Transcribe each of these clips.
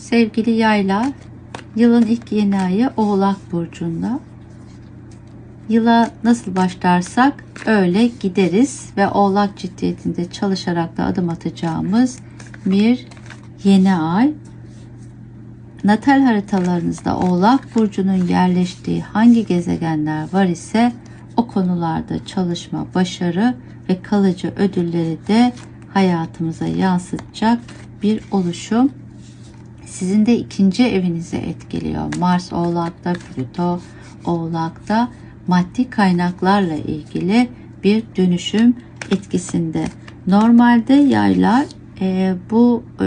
Sevgili yayla, yılın ilk yeni ayı Oğlak Burcu'nda. Yıla nasıl başlarsak öyle gideriz ve Oğlak ciddiyetinde çalışarak da adım atacağımız bir yeni ay. Natal haritalarınızda Oğlak Burcu'nun yerleştiği hangi gezegenler var ise o konularda çalışma, başarı ve kalıcı ödülleri de hayatımıza yansıtacak bir oluşum sizin de ikinci evinize etkiliyor. Mars Oğlak'ta, Plüto Oğlak'ta maddi kaynaklarla ilgili bir dönüşüm etkisinde. Normalde yaylar e, bu e,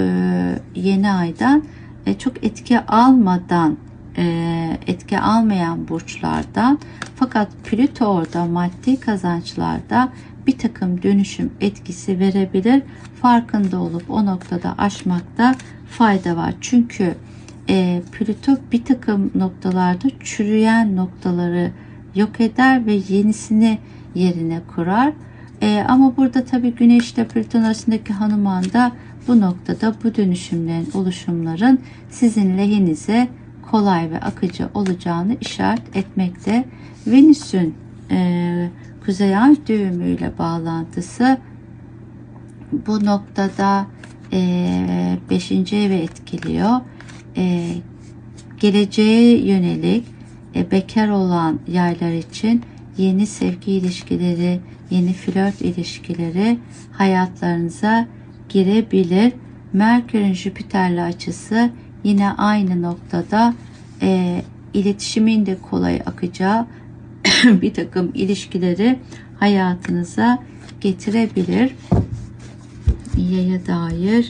yeni aydan e, çok etki almadan e, etki almayan burçlardan fakat Plüto orada maddi kazançlarda bir takım dönüşüm etkisi verebilir. Farkında olup o noktada aşmakta fayda var. Çünkü e, Plüto bir takım noktalarda çürüyen noktaları yok eder ve yenisini yerine kurar. E, ama burada tabi Güneş ile Plüton arasındaki hanuman da bu noktada bu dönüşümlerin, oluşumların sizin lehinize kolay ve akıcı olacağını işaret etmekte. Venüs'ün e, Kuzey Ay düğümüyle bağlantısı bu noktada 5. E, evi etkiliyor. E, geleceğe yönelik e, bekar olan yaylar için yeni sevgi ilişkileri, yeni flört ilişkileri hayatlarınıza girebilir. Merkür'ün Jüpiter'le açısı yine aynı noktada e, iletişimin de kolay akacağı bir takım ilişkileri hayatınıza getirebilir. Yaya dair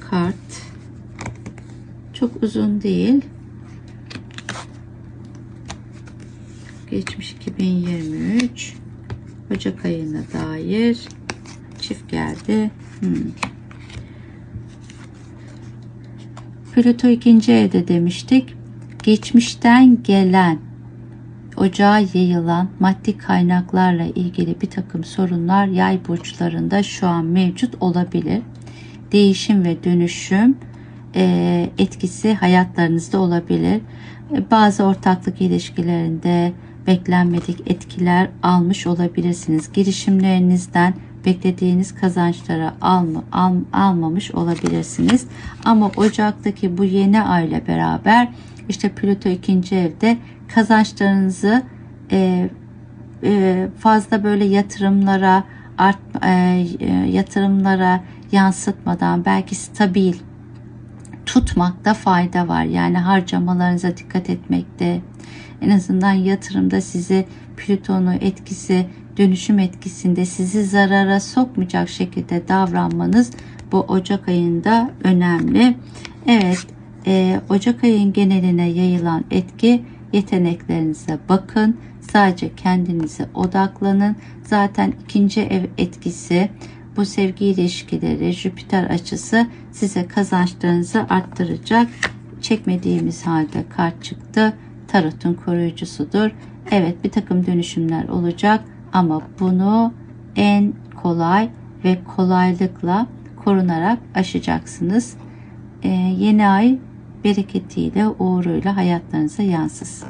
kart çok uzun değil. Geçmiş 2023 Ocak ayına dair çift geldi. Hmm. Plüto ikinci evde demiştik. Geçmişten gelen ocağa yayılan maddi kaynaklarla ilgili bir takım sorunlar yay burçlarında şu an mevcut olabilir. Değişim ve dönüşüm e, etkisi hayatlarınızda olabilir. E, bazı ortaklık ilişkilerinde beklenmedik etkiler almış olabilirsiniz. Girişimlerinizden beklediğiniz kazançları alma, al, almamış olabilirsiniz. Ama Ocak'taki bu yeni ay ile beraber işte Plüto ikinci evde kazançlarınızı e, e, fazla böyle yatırımlara art, e, e, yatırımlara yansıtmadan belki stabil tutmakta fayda var. Yani harcamalarınıza dikkat etmekte. En azından yatırımda sizi Plüton'un etkisi, dönüşüm etkisinde sizi zarara sokmayacak şekilde davranmanız bu Ocak ayında önemli. Evet, e, Ocak ayın geneline yayılan etki yeteneklerinize bakın. Sadece kendinize odaklanın. Zaten ikinci ev etkisi bu sevgi ilişkileri, Jüpiter açısı size kazançlarınızı arttıracak. Çekmediğimiz halde kart çıktı. Tarotun koruyucusudur. Evet bir takım dönüşümler olacak ama bunu en kolay ve kolaylıkla korunarak aşacaksınız. Ee, yeni ay bereketiyle, uğuruyla hayatlarınıza yansısın.